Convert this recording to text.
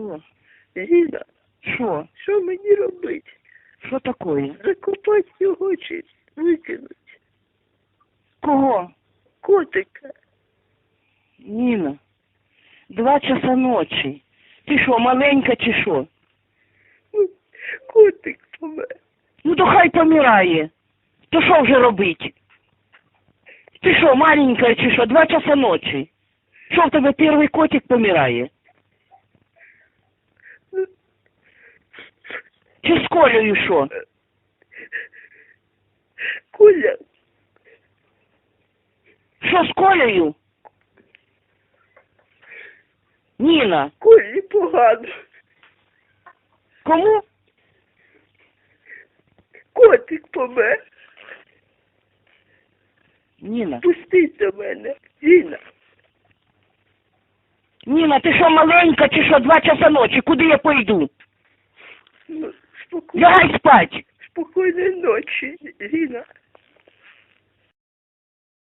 Алло, Зіна, що? що мені робити? Що таке? Закопати його чи викинути? Кого? Котика. Ніна, два часа ночі. Ти що, маленька чи що? Ну, Котик помер. Ну то хай помирає. То що вже робить? Ти що, маленька чи що, два часа ночі? Що в тебе перший котик помирає? Ну, Чи з Колею що? Коля, Що з Колею? Ніна, Колі погано. кому? Котик помер. Ніна. Пустіть до мене. Зіна. Ніна, ти що маленька чи що, два часа ночі? Куди я пойду? Ну, спокійно. Лягай спать. Спокойной ночи, Зіна.